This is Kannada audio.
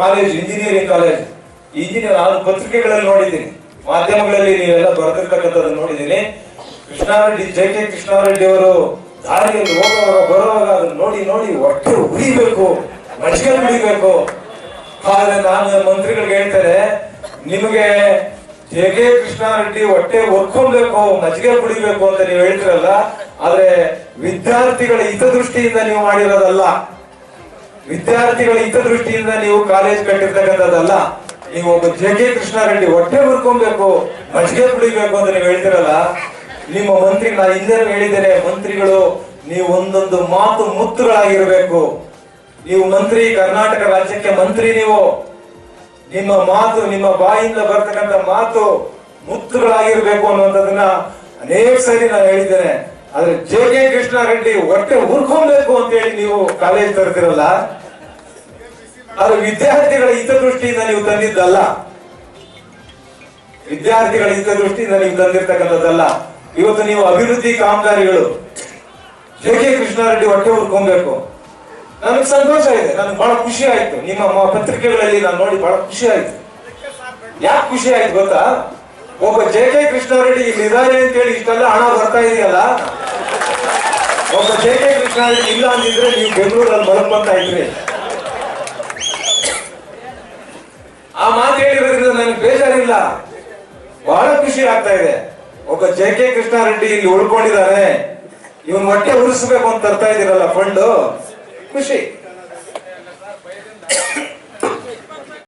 ಕಾಲೇಜ್ ಇಂಜಿನಿಯರಿಂಗ್ ಕಾಲೇಜ್ ಇಂಜಿನಿಯರ್ ನಾನು ಪತ್ರಿಕೆಗಳಲ್ಲಿ ನೋಡಿದ್ದೀನಿ. ಮಾಧ್ಯಮಗಳಲ್ಲಿ ನೀವೆಲ್ಲ ಬರೆದಿರ್ತಕ್ಕಂಥದ್ದು ನೋಡಿದ್ದೀನಿ. ಕೃಷ್ಣಾರೆಡ್ಡಿ, ಜೆ ಕೆ ಕೃಷ್ಣಾರೆಡ್ಡಿ ಅವರು ದಾರಿಯಲ್ಲಿ ಹೋಗುವಾಗ, ಬರುವಾಗ ಅದನ್ನ ನೋಡಿ ನೋಡಿ ಹೊಟ್ಟೆ ಉಳಿಬೇಕು ಮಜ್ಜಿಗೆ ಕುಡಿಬೇಕು. ಆದ್ರೆ ನಾನು ಮಂತ್ರಿಗಳಿಗೆ ಹೇಳ್ತಾರೆ ನಿಮಗೆ ಜೆ ಕೆ ಕೃಷ್ಣಾರೆಡ್ಡಿ ಹೊಟ್ಟೆ ಒರ್ಕೊಳ್ಬೇಕು ಮಜ್ಜಿಗೆ ಕುಡಿಬೇಕು ಅಂತ ನೀವು ಹೇಳ್ತಿರಲ್ಲ, ಆದ್ರೆ ವಿದ್ಯಾರ್ಥಿಗಳ ಹಿತದೃಷ್ಟಿಯಿಂದ ನೀವು ಮಾಡಿರೋದಲ್ಲ. ವಿದ್ಯಾರ್ಥಿಗಳ ಹಿತದೃಷ್ಟಿಯಿಂದ ನೀವು ಕಾಲೇಜ್ ಕಟ್ಟಿರ್ತಕ್ಕಂಥದ್ದಲ್ಲ, ನೀವು ಒಬ್ಬ ಜೆ ಕೆ ಕೃಷ್ಣಾರೆಡ್ಡಿ ಹೊಟ್ಟೆ ಹುರ್ಕೊಬೇಕು, ಮಜ್ಜಿಗೆ ಕುಡಿಬೇಕು ಅಂತ ನೀವು ಹೇಳ್ತಿರಲ್ಲ, ನಿಮ್ಮ ಮಂತ್ರಿ ನಾನು ಹಿಂದೆ ಹೇಳಿದ್ದೇನೆ, ಮಂತ್ರಿಗಳು, ನೀವು ಒಂದೊಂದು ಮಾತು ಮುತ್ತುಗಳಾಗಿರ್ಬೇಕು. ನೀವು ಮಂತ್ರಿ, ಕರ್ನಾಟಕ ರಾಜ್ಯಕ್ಕೆ ಮಂತ್ರಿ ನೀವು. ನಿಮ್ಮ ಮಾತು, ನಿಮ್ಮ ಬಾಯಿಂದ ಬರ್ತಕ್ಕಂಥ ಮಾತು ಮುತ್ತುಗಳಾಗಿರ್ಬೇಕು ಅನ್ನುವಂಥದ್ದನ್ನ ಅನೇಕ ಸರಿ ನಾನು ಹೇಳಿದ್ದೇನೆ. ಆದ್ರೆ ಜೆ ಕೆ ಕೃಷ್ಣಾರೆಡ್ಡಿ ಹೊಟ್ಟೆ ಹುರ್ಕೊಬೇಕು ಅಂತ ಹೇಳಿ ನೀವು ಕಾಲೇಜ್ ತರ್ತಿರಲ್ಲ ಆದ್ರೆ ವಿದ್ಯಾರ್ಥಿಗಳ ಹಿತದೃಷ್ಟಿಯಿಂದ ನೀವು ತಂದಿದ್ದಲ್ಲ. ವಿದ್ಯಾರ್ಥಿಗಳ ಹಿತದೃಷ್ಟಿಯಿಂದ ನೀವು ತಂದಿರ್ತಕ್ಕಂಥದ್ದಲ್ಲ. ಇವತ್ತು ನೀವು ಅಭಿವೃದ್ಧಿ ಕಾಮಗಾರಿಗಳು ಜೆ ಕೆ ಕೃಷ್ಣಾರೆಡ್ಡಿ ಹೊಟ್ಟೆ ಹುರ್ಕೊಬೇಕು ನನಗೆ ಸಂತೋಷ ಇದೆ, ನನಗೆ ಬಹಳ ಖುಷಿ ಆಯ್ತು. ನಿಮ್ಮ ಪತ್ರಿಕೆಗಳಲ್ಲಿ ನಾನು ನೋಡಿ ಬಹಳ ಖುಷಿ ಆಯ್ತು. ಯಾಕೆ ಖುಷಿ ಆಯ್ತು ಗೊತ್ತಾ? ಒಬ್ಬ ಜೆ ಕೆ ಕೃಷ್ಣಾರೆಡ್ಡಿ ಇಲ್ಲಿ ಇದ್ದಾರೆ ಅಂತೇಳಿ ಇಷ್ಟೆಲ್ಲ ಹಣ ಬರ್ತಾ ಇದೆಯಲ್ಲ? ಒಬ್ಬ ಜೆ ಕೆ ಕೃಷ್ಣ ಇಲ್ಲ ಅಂದಿದ್ರೆ ನೀವು ಬೆಂಗಳೂರಲ್ಲಿ ಬರ್ತಾ ಇದ್ರಿ. ಆ ಮಾತು ಹೇಳಿರೋದ್ರಿಂದ ನನಗೆ ಬೇಜಾರಿಲ್ಲ. ಬಹಳ ಖುಷಿ ಆಗ್ತಾ ಇದೆ. ಒಬ್ಬ ಜೆ ಕೆ ಕೃಷ್ಣಾರೆಡ್ಡಿ ಇಲ್ಲಿ ಉಳ್ಕೊಂಡಿದ್ದಾರೆ. ಇವನ್ ಹೊಟ್ಟೆ ಉಳಿಸ್ಬೇಕು ಅಂತ ತರ್ತಾ ಇದೀರಲ್ಲ ಫಂಡು ಖುಷಿ.